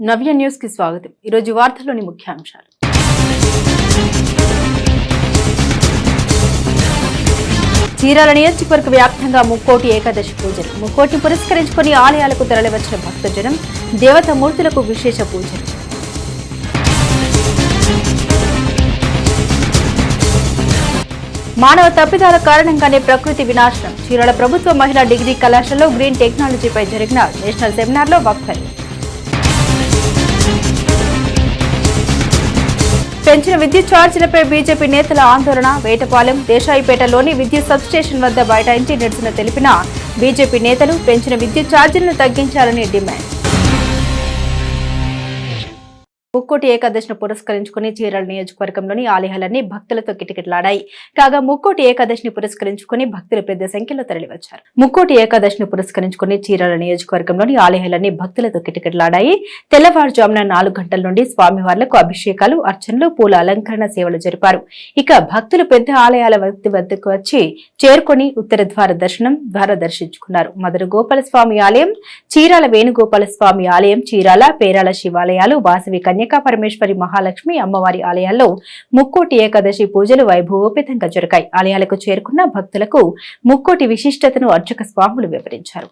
నవ్య న్యూస్కి స్వాగతం. ఈరోజు వార్తల్లోని ముఖ్యాంశాలు. చీరాల నియోజకవర్గ వ్యాప్తంగా ముక్కోటి ఏకాదశి పూజలు. ముక్కోటి పురస్కరించుకొని ఆలయాలకు తరలివచ్చిన భక్తజనం దేవత మూర్తులకు విశేష పూజలు. మానవ తప్పిదాల కారణంగానే ప్రకృతి వినాశనం. చీరాల ప్రభుత్వ మహిళా డిగ్రీ కళాశాలలో గ్రీన్ టెక్నాలజీపై జరిగిన నేషనల్ సెమినార్లో వక్తలు. పెంచిన విద్యుత్ ఛార్జీలపై బీజేపీ నేతల ఆందోళన. వేటపాలెం దేశాయిపేటలోని విద్యుత్ సబ్స్టేషన్ వద్ద బైఠాయించి నిరసన తెలిపిన బీజేపీ నేతలు పెంచిన విద్యుత్ ఛార్జీలను తగ్గించాలని డిమాండ్. ముక్కోటి ఏకాదశిని పురస్కరించుకుని చీరాల నియోజకవర్గంలోని ఆలయాలన్నీ భక్తులతో కిటకిటలాడాయి. కాగా ముక్కోటి ఏకాదశిని పురస్కరించుకుని భక్తులు పెద్ద సంఖ్యలో తరలివచ్చారు. ముక్కోటి ఏకాదశిని పురస్కరించుకుని చీరాల నియోజకవర్గంలోని ఆలయాలన్నీ భక్తులతో కిటకిటలాడాయి. తెల్లవారుజామున నాలుగు గంటల నుండి స్వామివార్లకు అభిషేకాలు అర్చనలు పూల అలంకరణ సేవలు జరిపారు. ఇక భక్తులు పెద్ద ఆలయాల వద్దకు వచ్చి చేరుకొని ఉత్తర ద్వార దర్శనం ద్వారా దర్శించుకున్నారు. మధుర గోపాల స్వామి ఆలయం చీరాల వేణుగోపాల స్వామి ఆలయం చీరాల పేరాల శివాలయాలు వాసవి కన్య కన్యకా పరమేశ్వరి మహాలక్ష్మి అమ్మవారి ఆలయాల్లో ముక్కోటి ఏకాదశి పూజలు వైభవోపేతంగా జరిగాయి. ఆలయాలకు చేరుకున్న భక్తులకు ముక్కోటి విశిష్టతను అర్చక స్వాములు వివరించారు.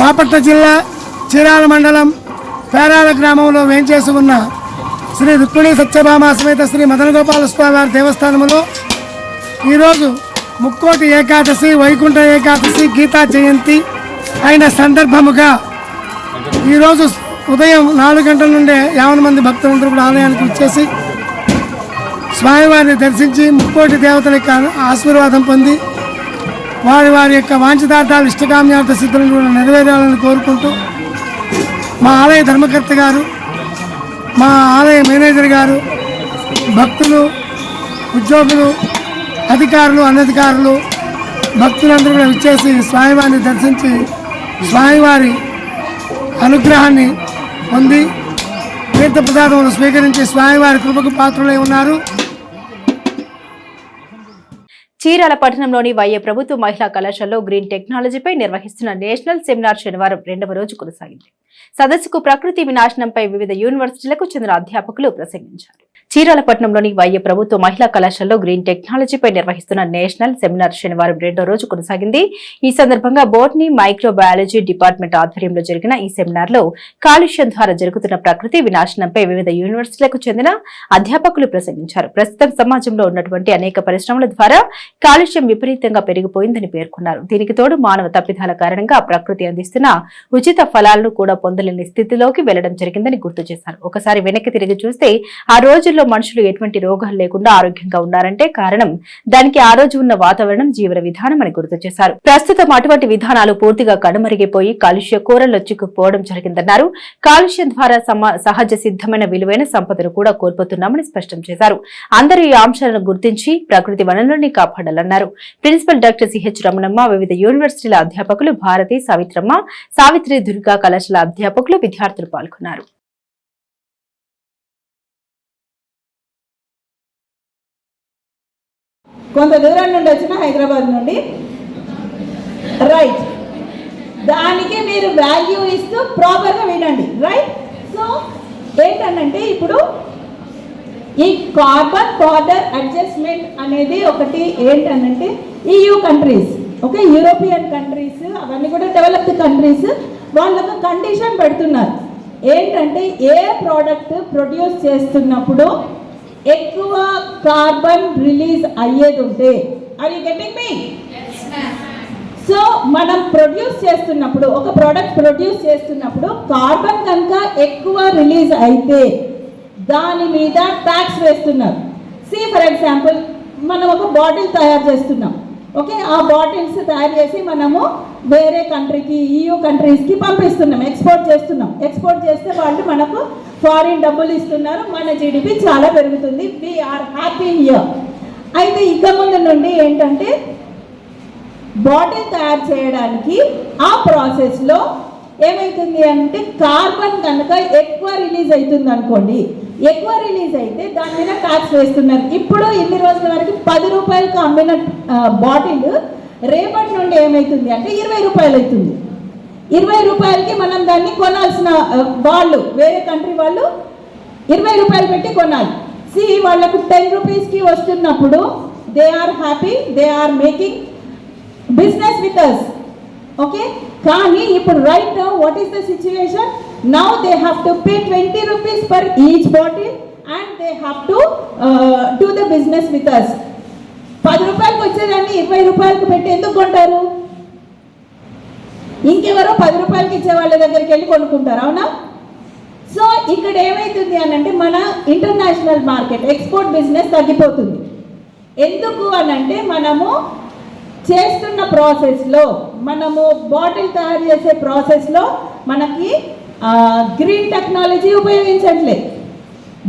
బాపట్ల జిల్లా చీరాల మండలం పేరాల గ్రామంలో వేంచేసి ఉన్న శ్రీ రుక్మిణి సత్యభామ సమేత శ్రీ మదన గోపాల స్వామి వారి దేవస్థానంలో ఈరోజు ముక్కోటి ఏకాదశి వైకుంఠ ఏకాదశి గీతా జయంతి అయిన సందర్భముగా ఈరోజు ఉదయం నాలుగు గంటల నుండే యావన మంది భక్తులందరూ కూడా ఆలయానికి వచ్చేసి స్వామివారిని దర్శించి ముక్కోటి దేవతల యొక్క ఆశీర్వాదం పొంది వారి వారి యొక్క వాంఛితార్థాలు ఇష్టకామ్యార్థ సిద్ధులను కూడా నెరవేరాలని కోరుకుంటూ మా ఆలయ ధర్మకర్త గారు మా ఆలయ మేనేజర్ గారు భక్తులు ఉద్యోగులు అధికారులు అనధికారులు భక్తులందరూ కూడా విచ్చేసి స్వామివారిని దర్శించి స్వామివారి అనుగ్రహాన్ని పొంది తీర్థ పదార్థములు స్వీకరించి స్వామివారి కృపకు పాత్రులై ఉన్నారు. చీరాల పట్టణంలోని వైఏ ప్రభుత్వ మహిళా కళాశాలలో గ్రీన్ టెక్నాలజీపై నిర్వహిస్తున్న నేషనల్ సెమినార్ శనివారం రెండవ రోజు కొనసాగింది. సదస్సుకు ప్రకృతి వినాశనంపై వివిధ యూనివర్సిటీలకు చెందిన అధ్యాపకులు ప్రసంగించారు. చీరాల పట్టణంలోని వైఏ ప్రభుత్వ మహిళా కళాశాలలో గ్రీన్ టెక్నాలజీపై నిర్వహిస్తున్న నేషనల్ సెమినార్ శనివారం రెండో రోజు కొనసాగింది. ఈ సందర్భంగా బోట్నీ మైక్రోబయాలజీ డిపార్ట్మెంట్ ఆధ్వర్యంలో జరిగిన ఈ సెమినార్లో కాలుష్యం ద్వారా జరుగుతున్న ప్రకృతి వినాశనంపై వివిధ యూనివర్సిటీలకు చెందిన అధ్యాపకులు ప్రసంగించారు. ప్రస్తుతం సమాజంలో ఉన్నటువంటి అనేక పరిశ్రమల ద్వారా కాలుష్యం విపరీతంగా పెరిగిపోయిందని పేర్కొన్నారు. దీనికి తోడు మానవ తప్పిదాల కారణంగా ప్రకృతి అందిస్తున్న ఉచిత ఫలాలను కూడా పొందలేని స్థితిలోకి వెళ్ళడం జరిగిందని గుర్తు చేశారు. ఒకసారి వెనక్కి తిరిగి చూస్తే ఆ రోజుల్లో మనుషులు ఎటువంటి రోగాలు లేకుండా ఆరోగ్యంగా ఉన్నారంటే కారణం దానికి ఆ రోజు ఉన్న వాతావరణం జీవన విధానం అని గుర్తు చేశారు. ప్రస్తుతం అటువంటి విధానాలు పూర్తిగా కనుమరిగిపోయి కాలుష్య కూరల్లో చిక్కుకుపోవడం జరిగిందన్నారు. కాలుష్యం ద్వారా సహజ సిద్ధమైన విలువైన సంపదను కూడా కోల్పోతున్నామని స్పష్టం చేశారు. అందరూ ఈ అంశాలను గుర్తించి ప్రకృతి వనరుల్ని కాపాడు కాపాడాలన్నారు ప్రిన్సిపల్ డాక్టర్ సిహెచ్ రమణమ్మ వివిధ యూనివర్సిటీల అధ్యాపకులు భారతి సావిత్రమ్మ సావిత్రి దుర్గా కళాశాల అధ్యాపకులు విద్యార్థులు పాల్గొన్నారు. కొంత దూరం నుండి వచ్చిన హైదరాబాద్ నుండి. రైట్ దానికి మీరు వాల్యూ ఇస్తూ ప్రాపర్గా వినండి. రైట్ సో ఏంటంటే ఇప్పుడు ఈ కార్బన్ బార్డర్ అడ్జస్ట్మెంట్ అనేది ఒకటి ఏంటనంటే EU countries okay European countries అవన్నీ కూడా డెవలప్డ్ కంట్రీస్ వాళ్ళు ఒక కండిషన్ పెడుతున్నారు. ఏంటంటే ఏ ప్రోడక్ట్ ప్రొడ్యూస్ చేస్తున్నప్పుడు ఎక్కువ కార్బన్ రిలీజ్ అయ్యేది ఉంటే are you getting me so మనం ప్రొడ్యూస్ చేస్తున్నప్పుడు ఒక ప్రోడక్ట్ ప్రొడ్యూస్ చేస్తున్నప్పుడు కార్బన్ కనుక ఎక్కువ రిలీజ్ అయితే దాని మీద ట్యాక్స్ వేస్తున్నారు. సి ఫర్ ఎగ్జాంపుల్ మనం ఒక బాటిల్ తయారు చేస్తున్నాం. ఓకే ఆ బాటిల్స్ తయారు చేసి మనము వేరే కంట్రీకి ఈయూ కంట్రీస్కి పంపిస్తున్నాం. ఎక్స్పోర్ట్ చేస్తున్నాం. ఎక్స్పోర్ట్ చేస్తే వాళ్ళు మనకు ఫారిన్ డబ్బులు ఇస్తున్నారు. మన జీడిపి చాలా పెరుగుతుంది. వీఆర్ హ్యాపీ ఇయర్ అయితే ఇక ముందు నుండి ఏంటంటే బాటిల్ తయారు చేయడానికి ఆ ప్రాసెస్లో ఏమవుతుంది అంటే కార్బన్ కనుక ఎక్కువ రిలీజ్ అవుతుంది అనుకోండి ఎక్కువ రిలీజ్ అయితే దాని మీద ట్యాక్స్ వేస్తున్నారు. ఇప్పుడు ఇన్ని రోజుల వరకు పది రూపాయలకు అమ్మిన బాటిల్ రేపటి నుండి ఏమవుతుంది అంటే ఇరవై రూపాయలు అవుతుంది. ఇరవై రూపాయలకి మనం దాన్ని కొనాల్సిన వాళ్ళు వేరే కంట్రీ వాళ్ళు ఇరవై రూపాయలు పెట్టి కొనాలి. సి వాళ్ళకు టెన్ రూపీస్కి వస్తున్నప్పుడు they are happy they are making business with us okay కానీ ఇప్పుడు right now what is the situation now they have to pay twenty rupees per each bottle and they have to do the business with us పది రూపాయలకు వచ్చేదాన్ని ఇరవై రూపాయలకు పెట్టి ఎందుకు కొంటారు? ఇంకెవరో పది రూపాయలకి ఇచ్చే వాళ్ళ దగ్గరికి వెళ్ళి కొనుక్కుంటారు అవునా? సో ఇక్కడ ఏమైతుంది అని అంటే మన ఇంటర్నేషనల్ మార్కెట్ ఎక్స్పోర్ట్ బిజినెస్ తగ్గిపోతుంది. ఎందుకు అని అంటే మనము చేస్తున్న ప్రాసెస్లో మనము బాటిల్ తయారు చేసే ప్రాసెస్లో మనకి గ్రీన్ టెక్నాలజీ ఉపయోగించట్లే.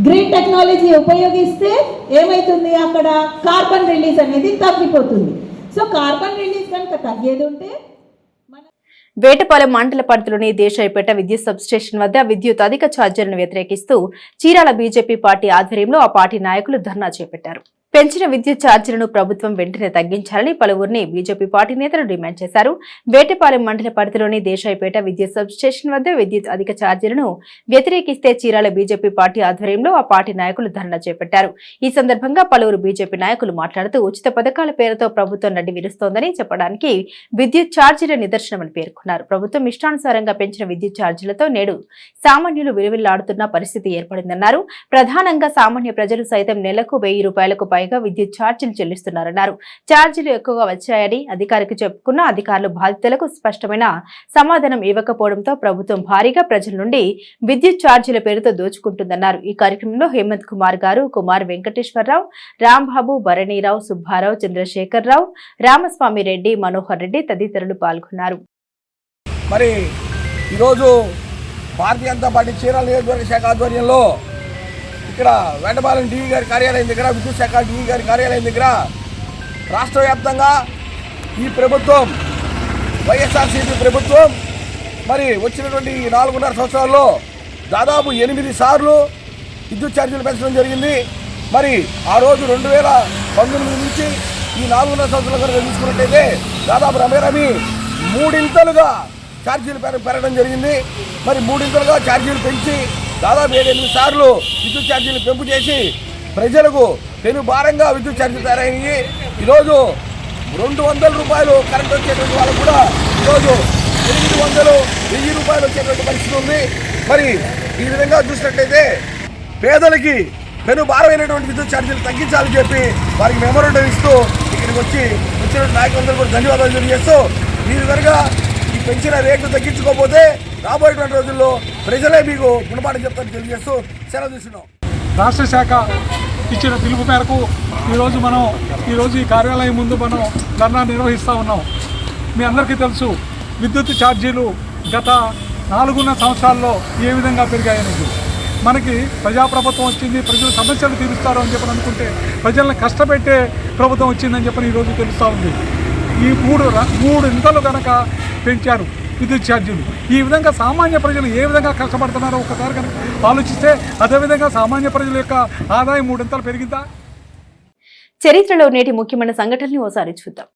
గ్రీన్ టెక్నాలజీ ఉపయోగిస్తే ఏమవుతుంది అక్కడ? కార్బన్ రిలీజ్ అనేది తగ్గిపోతుంది. సో కార్బన్ రిలీజ్ కనుక తగ్గేది ఉంటే వేటపాలెం మండల పరిధిలోని దేశాయిపేట విద్యుత్ సబ్స్టేషన్ వద్ద విద్యుత్ అధిక ఛార్జీలను వ్యతిరేకిస్తూ చీరాల బీజేపీ పార్టీ ఆధ్వర్యంలో ఆ పార్టీ నాయకులు ధర్నా చేపట్టారు. పెంచిన విద్యుత్ ఛార్జీలను ప్రభుత్వం వెంటనే తగ్గించాలని పలువురిని బీజేపీ పార్టీ నేతలు డిమాండ్ చేశారు. వేటపాలెం మండల పరిధిలోని దేశాయిపేట విద్యుత్ సబ్స్టేషన్ వద్ద విద్యుత్ అధిక ఛార్జీలను వ్యతిరేకిస్తే చీరాల బీజేపీ పార్టీ ఆధ్వర్యంలో ఆ పార్టీ నాయకులు ధర్నా చేపట్టారు. ఈ సందర్భంగా పలువురు బీజేపీ నాయకులు మాట్లాడుతూ ఉచిత పథకాల పేరుతో ప్రభుత్వం నడ్డి విరుస్తోందని చెప్పడానికి విద్యుత్ ఛార్జీల నిదర్శనమని పేర్కొన్నారు. ప్రభుత్వం ఇష్టానుసారంగా పెంచిన విద్యుత్ ఛార్జీలతో నేడు సామాన్యులు విలువిల్లాడుతున్న పరిస్థితి ఏర్పడిందన్నారు. ప్రధానంగా సామాన్య ప్రజలు సైతం నెలకు వెయ్యి రూపాయలకు పైగా విద్యుత్ ఛార్జీలు చెల్లిస్తున్నారన్నారు. ఛార్జీలు ఎక్కువగా వచ్చాయని అధికారికి చెప్పుకున్న అధికారులు బాధితులకు స్పష్టమైన సమాధానం ఇవ్వకపోవడంతో ప్రభుత్వం భారీగా ప్రజల నుండి విద్యుత్ ఛార్జీల పేరుతో దోచుకుంటుందన్నారు. ఈ కార్యక్రమంలో హేమంత్ కుమార్ గారు కుమార్ వెంకటేశ్వరరావు రాంబాబు భరణీరావు సుబ్బారావు చంద్రశేఖరరావు రామస్వామి రెడ్డి మనోహర్ రెడ్డి తదితరులు పాల్గొన్నారు. మరి ఈరోజు భారతీయ జనతా పార్టీ చీరాల నియోజకవర్గ శాఖ ఆధ్వర్యంలో ఇక్కడ వెంటపాలెం డివి గారి కార్యాలయం దగ్గర విద్యుత్ శాఖ డివి గారి కార్యాలయం దగ్గర రాష్ట్ర వ్యాప్తంగా ఈ ప్రభుత్వం వైఎస్ఆర్సీపీ ప్రభుత్వం మరి వచ్చినటువంటి ఈ నాలుగున్నర సంవత్సరాల్లో దాదాపు ఎనిమిది సార్లు విద్యుత్ ఛార్జీలు పెంచడం జరిగింది. మరి ఆ రోజు రెండు వేల పంతొమ్మిది నుంచి ఈ నాలుగున్నర సంవత్సరాల కనుక తీసుకున్నట్టయితే దాదాపు రమేరమి మూడింతలుగా ఛార్జీలు పెరగడం జరిగింది. మరి మూడింతలుగా ఛార్జీలు పెంచి దాదాపు ఏడెనిమిది సార్లు విద్యుత్ ఛార్జీలు పెంపు చేసి ప్రజలకు పెను భారంగా విద్యుత్ ఛార్జీలు తయారయ్యి ఈరోజు రెండు వందల రూపాయలు కరెంట్ వచ్చేటువంటి వాళ్ళు కూడా ఈరోజు ఎనిమిది వందలు వెయ్యి రూపాయలు వచ్చేటువంటి పరిస్థితి ఉంది. మరి ఈ విధంగా చూసినట్టయితే పేదలకి పెను భారమైనటువంటి విద్యుత్ ఛార్జీలు తగ్గించాలని చెప్పి వారికి మెమోరండం ఇస్తూ ఇక్కడికి వచ్చి వచ్చిన నాయకులందరూ కూడా ధన్యవాదాలు తెలియజేస్తూ ఈ విధంగా ఈ పెంచిన రేట్లు తగ్గించుకోకపోతే రాబోయేటువంటి రోజుల్లో ప్రజలే మీకు గుణపాఠం చెప్తారని తెలియజేస్తూ సెలవు తీసుకున్నాం. రాష్ట్ర శాఖ ఇచ్చిన పిలుపు మేరకు ఈరోజు మనం ఈరోజు ఈ కార్యాలయం ముందు మనం ధర్నా నిర్వహిస్తూ ఉన్నాం. మీ అందరికీ తెలుసు విద్యుత్ ఛార్జీలు గత నాలుగున్నర సంవత్సరాల్లో ఏ విధంగా పెరిగాయనేది మనకి ప్రజాప్రభుత్వం వచ్చింది ప్రజల సమస్యలు తీరుస్తారు అని చెప్పని అనుకుంటే ప్రజల్ని కష్టపెట్టే ప్రభుత్వం వచ్చిందని చెప్పని ఈరోజు తెలుస్తూ ఉంది. ఈ మూడు మూడు ఇంతలు కనుక పెంచారు. విద్యుత్ ఛార్జీలు. ఈ విధంగా సామాన్య ప్రజలు ఏ విధంగా కష్టపడుతున్నారో ఒకసారి కనుక ఆలోచిస్తే అదేవిధంగా సామాన్య ప్రజల యొక్క ఆదాయం మూడింతలు పెరిగిందా? చరిత్రలో నేటి ముఖ్యమైన సంఘటనని ఓసారి చూద్దాం.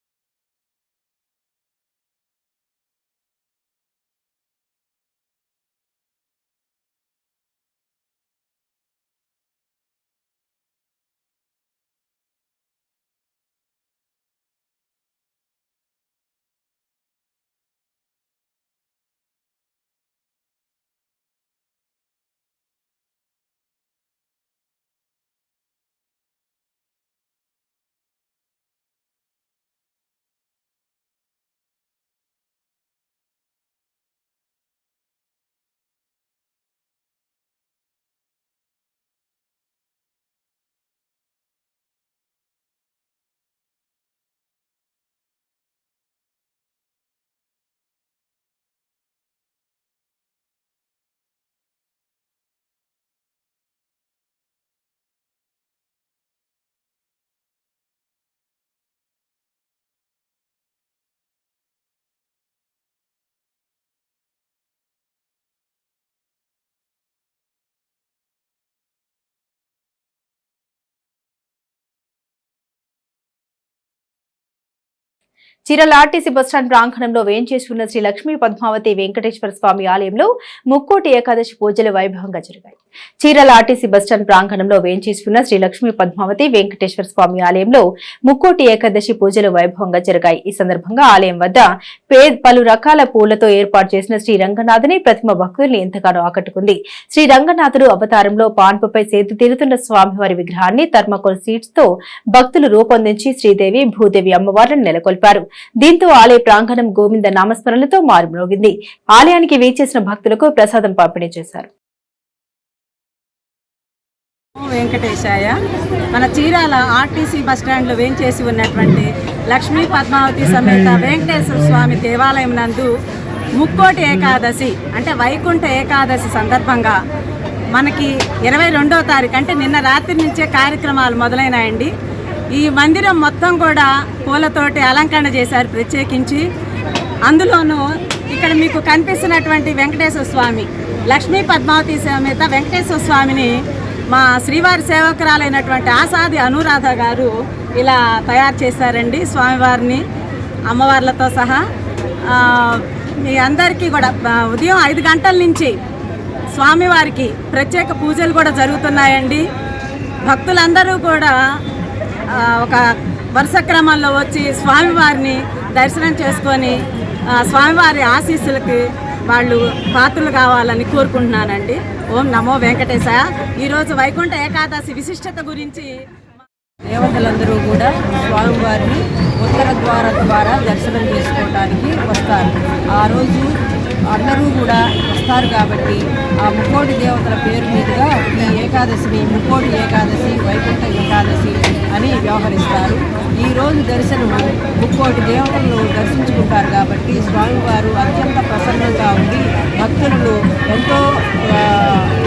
చీరల ఆర్టీసీ బస్టాండ్ ప్రాంగణంలో వేంచేసి ఉన్న శ్రీ లక్ష్మీ పద్మావతి వెంకటేశ్వర స్వామి ఆలయంలో ముక్కోటి ఏకాదశి పూజలు వైభవంగా జరిగాయి. చీరల ఆర్టీసీ బస్టాండ్ ప్రాంగణంలో వేంచేసి శ్రీ లక్ష్మీ పద్మావతి వెంకటేశ్వర స్వామి ఆలయంలో ముక్కోటి ఏకాదశి పూజలు వైభవంగా జరిగాయి. ఈ సందర్భంగా ఆలయం వద్ద పే పలు రకాల పూలతో ఏర్పాటు చేసిన శ్రీ రంగనాథుని ప్రతిమ భక్తుల్ని ఎంతగానో ఆకట్టుకుంది. శ్రీ రంగనాథుడు అవతారంలో పాన్పుపై సేతు తీరుతున్న స్వామివారి విగ్రహాన్ని థర్మకోల్ సీట్స్తో భక్తులు రూపొందించి శ్రీదేవి భూదేవి అమ్మవార్లను నెలకొల్పారు. దీంతో ఆలయ ప్రాంగణం గోవింద నామస్మరణలతో మారుమ్రోగింది. ఆలయానికి వేచేసిన భక్తులకు ప్రసాదం పంపిణీ చేశారు. వెంకటేశాయ మన చీరాల ఆర్టీసీ బస్టాండ్లో వేంచేసి ఉన్నటువంటి లక్ష్మీ పద్మావతి సమేత వెంకటేశ్వర స్వామి దేవాలయం నందు ముక్కోటి ఏకాదశి అంటే వైకుంఠ ఏకాదశి సందర్భంగా మనకి ఇరవై రెండో తారీఖు అంటే నిన్న రాత్రి నుంచే కార్యక్రమాలు మొదలైనాయండి. ఈ మందిరం మొత్తం కూడా పూలతోటి అలంకరణ చేశారు ప్రత్యేకించి. అందులోనూ ఇక్కడ మీకు కనిపిస్తున్నటువంటి వెంకటేశ్వర స్వామి లక్ష్మీ పద్మావతి సమేత వెంకటేశ్వర స్వామిని మా శ్రీవారి సేవకురాలైనటువంటి ఆసాది అనురాధ గారు ఇలా తయారు చేశారండి స్వామివారిని అమ్మవార్లతో సహా. మీ అందరికీ కూడా ఉదయం ఐదు గంటల నుంచి స్వామివారికి ప్రత్యేక పూజలు కూడా జరుగుతున్నాయండి. భక్తులందరూ కూడా ఒక వరుస క్రమంలో వచ్చి స్వామివారిని దర్శనం చేసుకొని స్వామివారి ఆశీస్సులకి వాళ్ళు పాత్రలు కావాలని కోరుకుంటున్నానండి. ఓం నమో వెంకటేశ ఈరోజు వైకుంఠ ఏకాదశి విశిష్టత గురించి దేవతలందరూ కూడా స్వామివారిని ఉత్తర ద్వార ద్వారా దర్శనం చేసుకోవడానికి వస్తారు. ఆ రోజు అందరూ కూడా వస్తారు కాబట్టి ఆ ముక్కోటి దేవతల పేరు మీదుగా ఈ ఏకాదశిని ముక్కోటి ఏకాదశి వైకుంఠ ఏకాదశి అని వ్యవహరిస్తారు. ఈ రోజు దర్శనము ముక్కోటి దేవతలను దర్శించుకుంటారు కాబట్టి స్వామివారు అత్యంత ప్రసన్నంగా ఉండి భక్తులను ఎంతో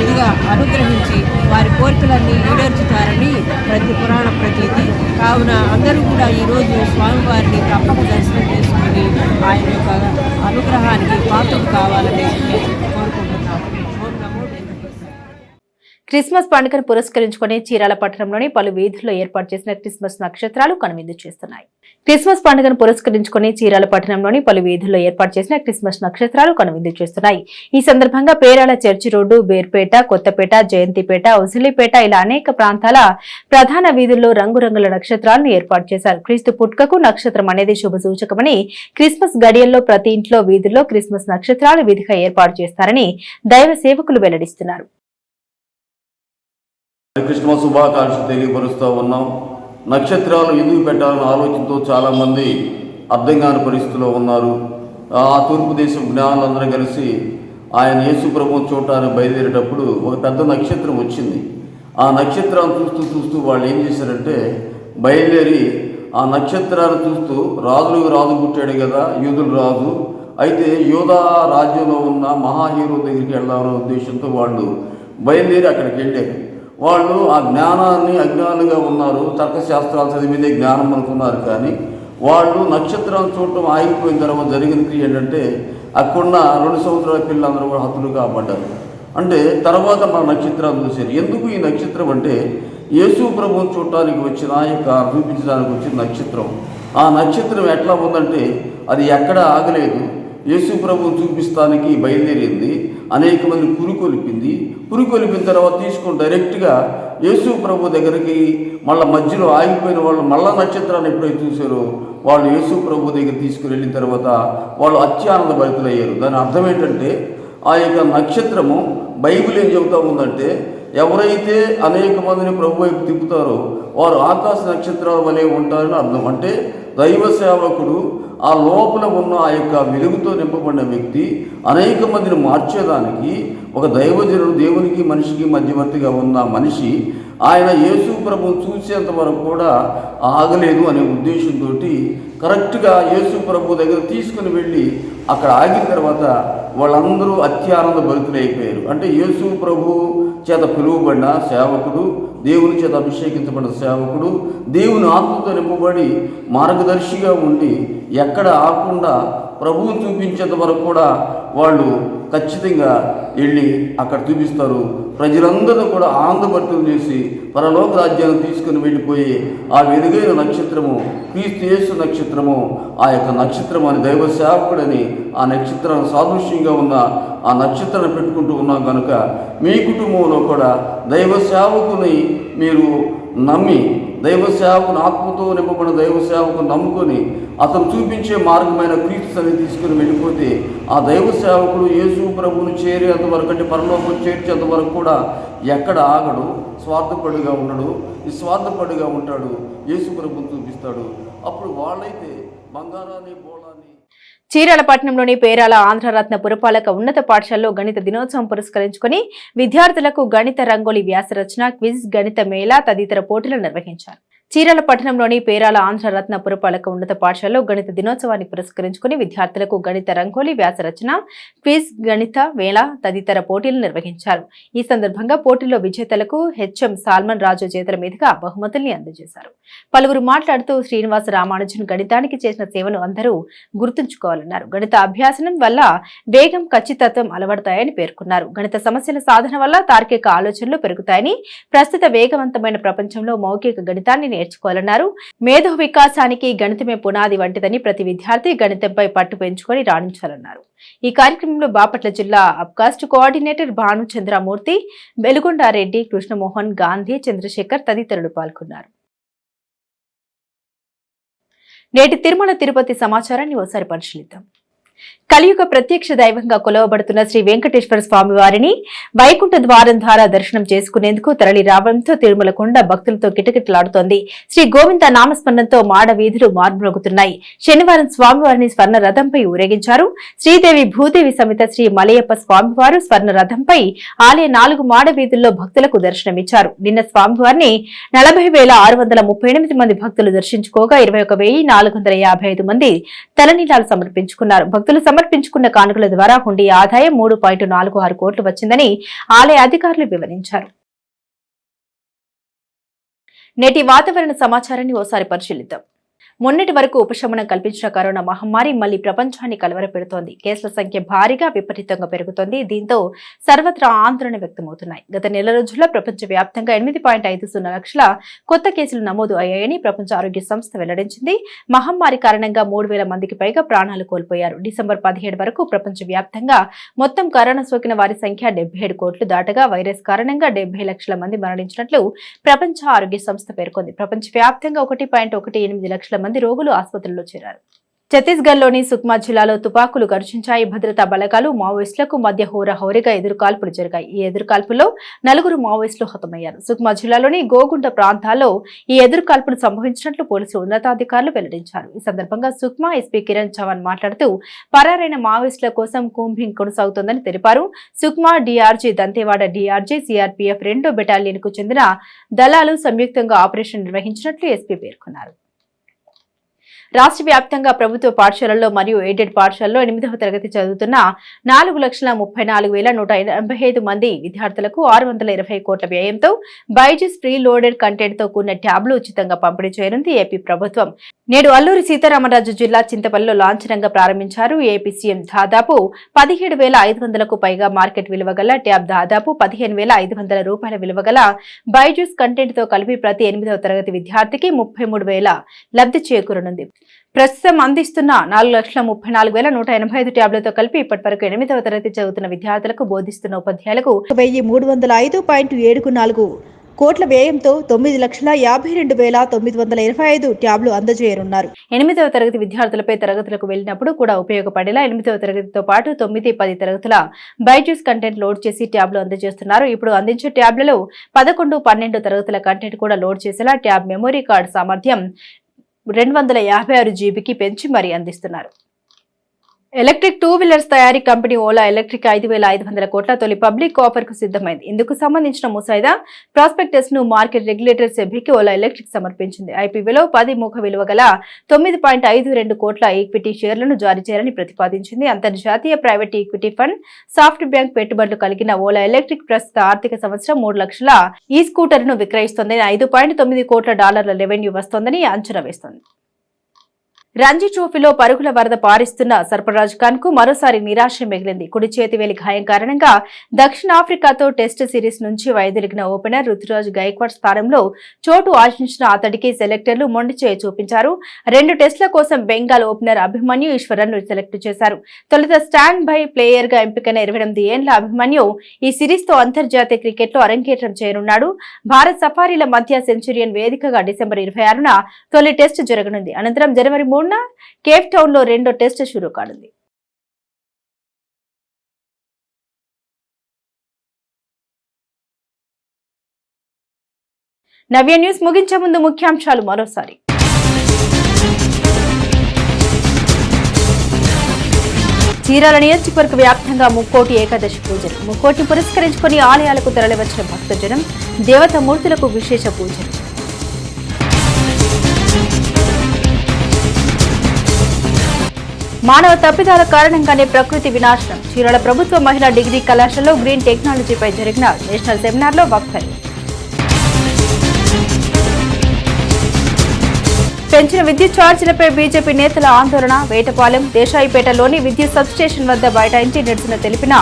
ఇదిగా అనుగ్రహించి వారి కోరికలన్నీ ఈడేర్చుతారని ప్రతి పురాణ ప్రతీతి. కావున అందరూ కూడా ఈరోజు స్వామివారిని తప్పక దర్శనం చేసుకుని ఆయన యొక్క అనుగ్రహానికి పాత్రలు కావాలని కోరుకుంటున్నాము ఓం నమో వెంకటేశాయ. క్రిస్మస్ పండుగను పురస్కరించుకుని చీరాల పట్టణంలోని పలు వీధుల్లో ఏర్పాటు చేసిన క్రిస్మస్ నక్షత్రాలు కనువిందు చేస్తున్నాయి. క్రిస్మస్ పండుగను పురస్కరించుకుని చీరాల పట్టణంలోని పలు వీధుల్లో ఏర్పాటు చేసిన క్రిస్మస్ నక్షత్రాలు కనువిందు చేస్తున్నాయి. ఈ సందర్భంగా పేరాల చర్చి రోడ్డు బేర్పేట కొత్తపేట జయంతిపేట ఉసిలిపేట ఇలా అనేక ప్రాంతాల ప్రధాన వీధుల్లో రంగురంగుల నక్షత్రాలను ఏర్పాటు చేశారు. క్రీస్తు పుట్టుకకు నక్షత్రం అనేది శుభ సూచకమని క్రిస్మస్ గడియల్లో ప్రతి ఇంట్లో వీధుల్లో క్రిస్మస్ నక్షత్రాలు విధిగా ఏర్పాటు చేస్తారని దైవ సేవకులు వెల్లడిస్తున్నారు. క్రిస్మస్ శుభాకాంక్షలు తెలియపరుస్తూ ఉన్నాం. నక్షత్రాలు ఎందుకు పెట్టాలని ఆలోచనతో చాలామంది అర్థం కాని పరిస్థితిలో ఉన్నారు. ఆ తూర్పు దేశం జ్ఞానులందరూ కలిసి ఆయన యేసు ప్రభువుని చూడటానికి బయలుదేరేటప్పుడు ఒక పెద్ద నక్షత్రం వచ్చింది. ఆ నక్షత్రాన్ని చూస్తూ చూస్తూ వాళ్ళు ఏం చేశారంటే బయలుదేరి ఆ నక్షత్రాన్ని చూస్తూ రాజులు రాజు పుట్టాడు కదా యూదులు రాజు. అయితే యోధా రాజ్యంలో ఉన్న మహా హీరో దగ్గరికి వెళ్దామనే ఉద్దేశంతో వాళ్ళు బయలుదేరి అక్కడికి వెళ్ళారు. వాళ్ళు ఆ జ్ఞానాన్ని అజ్ఞానులుగా ఉన్నారు. తర్కశాస్త్రాలు చదివితే జ్ఞానం అనుకున్నారు కానీ వాళ్ళు నక్షత్రాన్ని చూడటం ఆగిపోయిన తర్వాత జరిగిన క్రియ ఏంటంటే అక్కడున్న రెండు సంవత్సరాల పిల్లలందరూ కూడా హతులు కాబడ్డారు. అంటే తర్వాత మన నక్షత్రాలు చూశారు. ఎందుకు ఈ నక్షత్రం అంటే యేసు ప్రభువుని చూడటానికి వచ్చిన యొక్క చూపించడానికి వచ్చిన నక్షత్రం. ఆ నక్షత్రం ఎట్లా ఉందంటే అది ఎక్కడ ఆగలేదు. యేసు ప్రభువుని చూపిస్తానికి బయలుదేరింది. అనేక మంది కురుకొలిపింది. కురుకొలిపిన తర్వాత తీసుకుని డైరెక్ట్గా యేసు ప్రభు దగ్గరికి మళ్ళీ మధ్యలో ఆగిపోయిన వాళ్ళు మళ్ళా నక్షత్రాన్ని ఎప్పుడైతే చూసారో వాళ్ళు యేసు ప్రభు దగ్గర తీసుకుని వెళ్ళిన తర్వాత వాళ్ళు అత్యానంద భరితులయ్యారు. దాని అర్థం ఏంటంటే ఆ యొక్క నక్షత్రము బైబిల్ ఏం చెబుతా ఉందంటే ఎవరైతే అనేక మందిని ప్రభు వైపు తిప్పుతారో వారు ఆకాశ నక్షత్రాల వలె ఉంటారని అర్థం. అంటే దైవ సేవకుడు ఆ లోపల ఉన్న ఆ యొక్క వెలుగుతో నింపబడిన వ్యక్తి అనేక మందిని మార్చేదానికి ఒక దైవజనుడు దేవునికి మనిషికి మధ్యవర్తిగా ఉన్న మనిషి ఆయన యేసు ప్రభు చూసేంత వరకు కూడా ఆగలేదు అనే ఉద్దేశంతో కరెక్ట్గా యేసు ప్రభు దగ్గర తీసుకుని వెళ్ళి అక్కడ ఆగిన తర్వాత వాళ్ళందరూ అత్యానంద భరితులైపోయారు. అంటే యేసు ప్రభు చేత పిలువబడిన సేవకుడు దేవుని చేత అభిషేకించబడిన సేవకుడు దేవుని ఆత్మతో నింపబడి మార్గదర్శిగా ఉండి ఎక్కడ ఆకుండా ప్రభువుని చూపించేంత వరకు కూడా వాళ్ళు ఖచ్చితంగా వెళ్ళి అక్కడ చూపిస్తారు. ప్రజలందరూ కూడా ఆనందభర్తం చేసి పరలోక రాజ్యాన్ని తీసుకుని వెళ్ళిపోయి ఆ వెలుగైన నక్షత్రము క్రీస్తు నక్షత్రము ఆ యొక్క నక్షత్రం అని దైవ సేవకుడని ఆ నక్షత్రాన్ని సాదృశ్యంగా ఉన్న ఆ నక్షత్రాన్ని పెట్టుకుంటూ ఉన్నాం కనుక మీ కుటుంబంలో కూడా దైవ సేవకుని మీరు నమ్మి దైవ సేవకుని ఆత్మతో నింపబడిన దైవ సేవకుని నమ్ముకొని అతను చూపించే మార్గమైన క్రీస్తు సన్నిధి తీసుకుని వెళ్ళిపోతే ఆ దైవ సేవకుడు యేసు ప్రభువును చేరేంత వరకు అంటే పరలోకం చేర్చేంత వరకు కూడా ఎక్కడ ఆగడు స్వార్థపడిగా ఉండడు నిస్వార్థపడిగా ఉంటాడు. యేసు ప్రభువును చూపిస్తాడు. అప్పుడు వాళ్ళైతే బంగారాన్ని చీరాలపట్నంలోని చీరాల పట్టణంలోని పేరాల ఆంధ్రరత్న పురపాలక ఉన్నత పాఠశాలలో గణిత దినోత్సవం పురస్కరించుకుని విద్యార్థులకు గణిత రంగోలి వ్యాసరచన క్విజ్ గణిత మేళా తదితర పోటీలు నిర్వహించారు. చీరాల పట్టణంలోని పేరాల ఆంధ్రరత్న పురపాలక ఉన్నత పాఠశాలలో గణిత దినోత్సవాన్ని పురస్కరించుకుని విద్యార్థులకు గణిత రంగోలి వ్యాసరచన క్విజ్ గణిత వేళ తదితర పోటీలు నిర్వహించారు. ఈ సందర్భంగా పోటీల్లో విజేతలకు హెచ్ఎం సాల్మన్ రాజు చేతుల మీదుగా బహుమతుల్ని అందజేశారు. పలువురు మాట్లాడుతూ శ్రీనివాస రామానుజన్ గణితానికి చేసిన సేవను అందరూ గుర్తుంచుకోవాలన్నారు. గణిత అభ్యాసనం వల్ల వేగం ఖచ్చితత్వం అలవడతాయని పేర్కొన్నారు. గణిత సమస్యల సాధన వల్ల తార్కిక ఆలోచనలు పెరుగుతాయని ప్రస్తుత వేగవంతమైన ప్రపంచంలో మౌఖిక గణితాన్ని నేర్చుకోవాలన్నారు. మేధో వికాసానికి గణితమే పునాది వంటిదని ప్రతి విద్యార్థి గణితంపై పట్టు పెంచుకొని రాణించాలన్నారు. ఈ కార్యక్రమంలో బాపట్ల జిల్లా అబ్కాస్ట్ కోఆర్డినేటర్ భాను చంద్రమూర్తి వెలుగొండారెడ్డి కృష్ణమోహన్ గాంధీ చంద్రశేఖర్ తదితరులు పాల్గొన్నారు. నేటి తిరుమల తిరుపతి సమాచారాన్ని ఓసారి పరిశీలిద్దాం. కలియుగ ప్రత్యక్ష దైవంగా కొలవబడుతున్న శ్రీ వెంకటేశ్వర స్వామి వారిని వైకుంఠ ద్వారం ద్వారా దర్శనం చేసుకునేందుకు తరలి రావడంతో తిరుమల కొండ భక్తులతో కిటకిటలాడుతోంది. శ్రీ గోవింద నామస్మరణంతో మాడ వీధులు మార్మోగుతున్నాయి. శనివారం స్వామివారిని స్వర్ణ రథంపై ఊరేగించారు. శ్రీదేవి భూదేవి సమేత శ్రీ మలయప్ప స్వామివారు స్వర్ణ రథంపై ఆలయ నాలుగు మాడ వీధుల్లో భక్తులకు దర్శనమిచ్చారు. నిన్న స్వామివారిని నలభై వేల ఆరు వందల ముప్పై ఎనిమిది మంది భక్తులు దర్శించుకోగా ఇరవై ఒక వెయ్యి నాలుగు వందల యాభై ఐదు మంది తలనీలాలు సమర్పించుకున్నారు. భక్తులు సమర్పించుకున్న కానుకల ద్వారా హుండీ ఆదాయం మూడు పాయింట్ నాలుగు ఆరు కోట్లు వచ్చిందని ఆలయ అధికారులు వివరించారు. నేటి వాతావరణ సమాచారాన్ని ఓసారి పరిశీలిద్దాం. మొన్నటి వరకు ఉపశమనం కల్పించిన కరోనా మహమ్మారి మళ్ళీ ప్రపంచాన్ని కలవరపెడుతోంది. కేసుల సంఖ్య భారీగా విపరీతంగా పెరుగుతోంది. దీంతో సర్వత్రా ఆందోళన వ్యక్తమవుతున్నాయి. గత నెల రోజుల్లో ప్రపంచ వ్యాప్తంగా ఎనిమిది పాయింట్ ఐదు సున్నా లక్షల కొత్త కేసులు నమోదు అయ్యాయని ప్రపంచ ఆరోగ్య సంస్థ వెల్లడించింది. మహమ్మారి కారణంగా మూడు వేల మందికి పైగా ప్రాణాలు కోల్పోయారు. డిసెంబర్ పదిహేడు వరకు ప్రపంచవ్యాప్తంగా మొత్తం కరోనా సోకిన వారి సంఖ్య డెబ్బై ఏడు కోట్లు దాటగా వైరస్ కారణంగా డెబ్బై లక్షల మంది మరణించినట్లు ప్రపంచ ఆరోగ్య సంస్థ పేర్కొంది. ప్రపంచ వ్యాప్తంగా ఒకటి పాయింట్ ఒకటి ఎనిమిది లక్షల మంది రోగులు ఆసుపత్రిలో చేరారు. ఛత్తీస్గఢ్లోని సుక్మా జిల్లాలో తుపాకులు గర్జించాయి భద్రతా బలగాలు మావోయిస్టులకు మధ్య హోరాహోరీగా ఎదురుకాల్పులు జరిగాయి. ఈ ఎదురుకాల్పుల్లో నలుగురు మావోయిస్టులు హతమయ్యారు. సుక్మా జిల్లాలోని గోగుంట ప్రాంతాల్లో ఈ ఎదురుకాల్పులు సంభవించినట్లు పోలీసు ఉన్నతాధికారులు వెల్లడించారు. ఈ సందర్భంగా సుక్మా ఎస్పీ కిరణ్ చవాన్ మాట్లాడుతూ పరారైన మావోయిస్టుల కోసం కూంభింగ్ కొనసాగుతోందని తెలిపారు. Sukma DRG Dantewada DRG CRPF రెండో బెటాలియన్కు చెందిన దళాలు సంయుక్తంగా ఆపరేషన్ నిర్వహించినట్లు ఎస్పీ పేర్కొన్నారు. రాష్ట్ర వ్యాప్తంగా ప్రభుత్వ పాఠశాలల్లో మరియు ఎయిడెడ్ పాఠశాలలో ఎనిమిదవ తరగతి చదువుతున్న నాలుగు లక్షల ముప్పై నాలుగు వేల నూట ఎనభై ఐదు మంది విద్యార్థులకు ఆరు వందల ఇరవై కోట్ల వ్యయంతో బైజూస్ ప్రీ లోడెడ్ కంటెంట్తో కూడిన ట్యాబ్లు ఉచితంగా పంపిణీ చేయనుంది ఏపీ ప్రభుత్వం. నేడు అల్లూరి సీతారామరాజు జిల్లా చింతపల్లిలో లాంఛనంగా ప్రారంభించారు. ఏపీ సీఎం దాదాపు పదిహేడు వేల ఐదు వందలకు పైగా మార్కెట్ విలువ గల ట్యాబ్ దాదాపు పదిహేను వేల ఐదు వందల రూపాయల విలువ గల బైజూస్ కంటెంట్తో కలిపి ప్రతి ఎనిమిదవ తరగతి విద్యార్థికి ముప్పై మూడు వేల లబ్ధి చేకూరనుంది. ప్రస్తుతం అందిస్తున్న నాలుగు లక్షల ముప్పై నాలుగు వేల నూట ఎనభై ఐదు ట్యాబ్లతో కలిపి ఇప్పటి వరకు ఎనిమిదవ తరగతి చదువుతున్న విద్యార్థులకు బోధిస్తున్న ఉపాధ్యాయులకు వెయ్యి మూడు వందల ఐదు పాయింట్ ఏడుకు నాలుగు కోట్ల వ్యయంతో తొమ్మిది లక్షల యాభై రెండు వేల తొమ్మిది వందల ఇరవై ఐదు ట్యాబ్లు అందజేయనున్నారు. ఎనిమిదవ తరగతి విద్యార్థులపై తరగతులకు వెళ్ళినప్పుడు కూడా ఉపయోగపడేలా ఎనిమిదవ తరగతితో పాటు తొమ్మిది పది తరగతుల బైజూస్ కంటెంట్ లోడ్ చేసి ట్యాబ్లు అందజేస్తున్నారు. ఇప్పుడు అందించే ట్యాబ్లలో పదకొండు పన్నెండు తరగతుల కంటెంట్ కూడా లోడ్ చేసేలా ట్యాబ్ మెమొరీ కార్డు సామర్థ్యం రెండు వందల యాభై ఆరు జీబీకి పెంచి మరీ అందిస్తున్నారు. ఎలక్ట్రిక్ టూ వీలర్స్ తయారీ కంపెనీ ఓలా ఎలక్ట్రిక్ ఐదు వేల ఐదు వందల కోట్ల తొలి పబ్లిక్ ఆఫర్కు సిద్ధమైంది. ఇందుకు సంబంధించిన ముసాయిదా ప్రాస్పెక్టస్ను మార్కెట్ రెగ్యులేటర్ సెబీకి ఓలా ఎలక్ట్రిక్ సమర్పించింది. ఐపీవీలో పది ముఖ విలువ గల తొమ్మిది పాయింట్ ఐదు రెండు కోట్ల ఈక్విటీ షేర్లను జారీ చేయాలని ప్రతిపాదించింది. అంతర్జాతీయ private equity fund SoftBank పెట్టుబడులు కలిగిన ఓలా ఎలక్ట్రిక్ ప్రస్తుత ఆర్థిక సంవత్సరం మూడు లక్షల ఈ స్కూటర్ను విక్రయిస్తోందని ఐదు పాయింట్ తొమ్మిది కోట్ల డాలర్ల రెవెన్యూ వస్తోందని అంచనా వేస్తోంది. రంజీ ట్రోఫీలో పరుగుల వరద పారిస్తున్న సర్పరాజ్ ఖాన్కు మరోసారి నిరాశ మిగిలింది. కుడి చేతివేలి గాయం కారణంగా దక్షిణాఫ్రికాతో టెస్ట్ సిరీస్ నుంచి వైదొలిగిన ఓపెనర్ రుతురాజ్ గైక్వాడ్ స్థానంలో చోటు ఆశించిన అతడికి సెలెక్టర్లు మొండి చేయి చూపించారు. రెండు టెస్టుల కోసం బెంగాల్ ఓపెనర్ అభిమన్యు ఈశ్వరన్ సెలెక్ట్ చేశారు. తొలుత స్టాండ్ బై ప్లేయర్గా ఎంపికైన ఇరవై ఎనిమిది ఏండ్ల అభిమన్యు ఈ సిరీస్తో అంతర్జాతీయ క్రికెట్లో అరంగేట్రం చేయనున్నాడు భారత్ సఫారీల మధ్య సెంచురియన్ వేదికగా డిసెంబర్ ఇరవై ఆరున తొలి టెస్ట్ జరగనుంది. అనంతరం జనవరి మూడు మూడున కేప్ టౌన్లో రెండో టెస్ట్ షురూ కానుంది. నవ్య న్యూస్ ముగించే ముందు ముఖ్యాంశాలు మరోసారి. చీరాల నియోజకవర్గ వ్యాప్తంగా ముక్కోటి ఏకాదశి పూజలు. ముక్కోటి పురస్కరించుకొని ఆలయాలకు తరలివచ్చిన భక్తజనం దేవత మూర్తులకు విశేష పూజలు. మానవ తప్పిదాల కారణంగానే ప్రకృతి వినాశనం. చీరాల ప్రభుత్వ మహిళా డిగ్రీ కళాశాలలో గ్రీన్ టెక్నాలజీపై జరిగిన నేషనల్ సెమినార్లో వక్తలు పెంచిన విద్యుత్ ఛార్జీలపై బీజేపీ నేతల ఆందోళన. వేటపాలెం దేశాయిపేటలోని విద్యుత్ సబ్స్టేషన్ వద్ద బైఠాయించి నిరసన తెలిపిన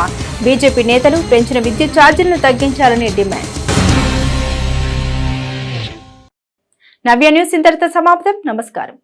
బీజేపీ నేతలు పెంచిన విద్యుత్ ఛార్జీలను తగ్గించాలని డిమాండ్. నవ్య న్యూస్ ఇంతటితో సమాప్తం. నమస్కారం.